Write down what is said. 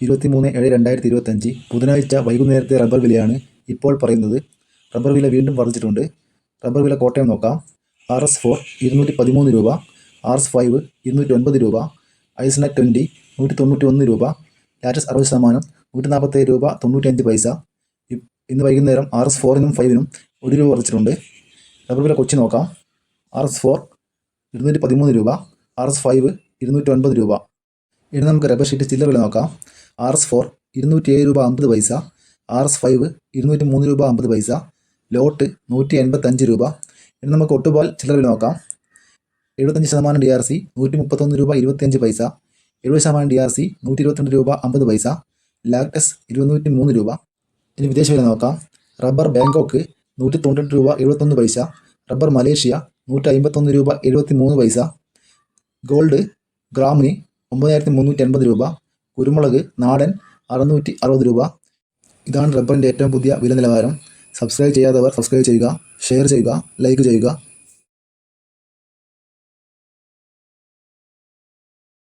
ഇരുപത്തി മൂന്ന് ഏഴ് രണ്ടായിരത്തി ഇരുപത്തഞ്ച് ബുധനാഴ്ച വൈകുന്നേരത്തെ റബ്ബർ വിലയാണ് ഇപ്പോൾ പറയുന്നത്. റബ്ബർ വില വീണ്ടും വർദ്ധിച്ചിട്ടുണ്ട്. റബ്ബർ വില കോട്ടയം നോക്കാം. ആർ എസ് ഫോർ ഇരുന്നൂറ്റി പതിമൂന്ന് രൂപ ആർ എസ് ഫൈവ് ഇരുന്നൂറ്റി ഒൻപത് രൂപ ഐസ്നെറ്റ് ട്വന്റി നൂറ്റി തൊണ്ണൂറ്റി ഒന്ന് രൂപ ലാറ്റസ് അറുപത് ശതമാനം നൂറ്റി നാൽപ്പത്തേഴ് രൂപ തൊണ്ണൂറ്റഞ്ച് പൈസ. ഇന്ന് വൈകുന്നേരം ആർ എസ് ഫോറിനും ഫൈവിനും ഒരു രൂപ വർദ്ധിച്ചിട്ടുണ്ട്. റബ്ബർ വില കൊച്ചി നോക്കാം. ആർ എസ് ഫോർ ഇരുന്നൂറ്റി പതിമൂന്ന് രൂപ ആർ എസ് ഫൈവ് ഇരുന്നൂറ്റി ഒൻപത് രൂപ. ഇനി നമുക്ക് റബ്ബർ ഷീറ്റ് ചില്ലറുകൾ നോക്കാം. ആർ എസ് ഫോർ ഇരുന്നൂറ്റി ഏഴ് രൂപ അമ്പത് പൈസ. ആർ എസ് ഫൈവ് ഇരുന്നൂറ്റി മൂന്ന് രൂപ അമ്പത് പൈസ. ലോട്ട് നൂറ്റി എൺപത്തഞ്ച് രൂപ. ഇനി നമുക്ക് ഒട്ടുപാൽ ചില്ലറുകൾ നോക്കാം. എഴുപത്തഞ്ച് ശതമാനം ഡി ആർ സി നൂറ്റി മുപ്പത്തൊന്ന് രൂപ ഇരുപത്തിയഞ്ച് പൈസ. എഴുപത് ശതമാനം ഡി ആർ സി നൂറ്റി ഇരുപത്തിരണ്ട് രൂപ അമ്പത് പൈസ. ലാക്ടസ് ഇരുന്നൂറ്റി മൂന്ന് രൂപ. ഇനി വിദേശ വില നോക്കാം. റബ്ബർ ബാങ്കോക്ക് നൂറ്റി തൊണ്ണൂറ്റി രൂപ എഴുപത്തൊന്ന് പൈസ. റബ്ബർ മലേഷ്യ നൂറ്റി അമ്പത്തൊന്ന് രൂപ എഴുപത്തി മൂന്ന് പൈസ. ഗോൾഡ് ഗ്രാമിന് ഒമ്പതിനായിരത്തി മുന്നൂറ്റി അൻപത് രൂപ. കുരുമുളക് നാടൻ അറുന്നൂറ്റി അറുപത് രൂപ. ഇതാണ് റബ്ബറിന്റെ ഏറ്റവും പുതിയ വില നിലവാരം സബ്സ്ക്രൈബ് ചെയ്യാത്തവർ സബ്സ്ക്രൈബ് ചെയ്യുക ഷെയർ ചെയ്യുക ലൈക്ക് ചെയ്യുക.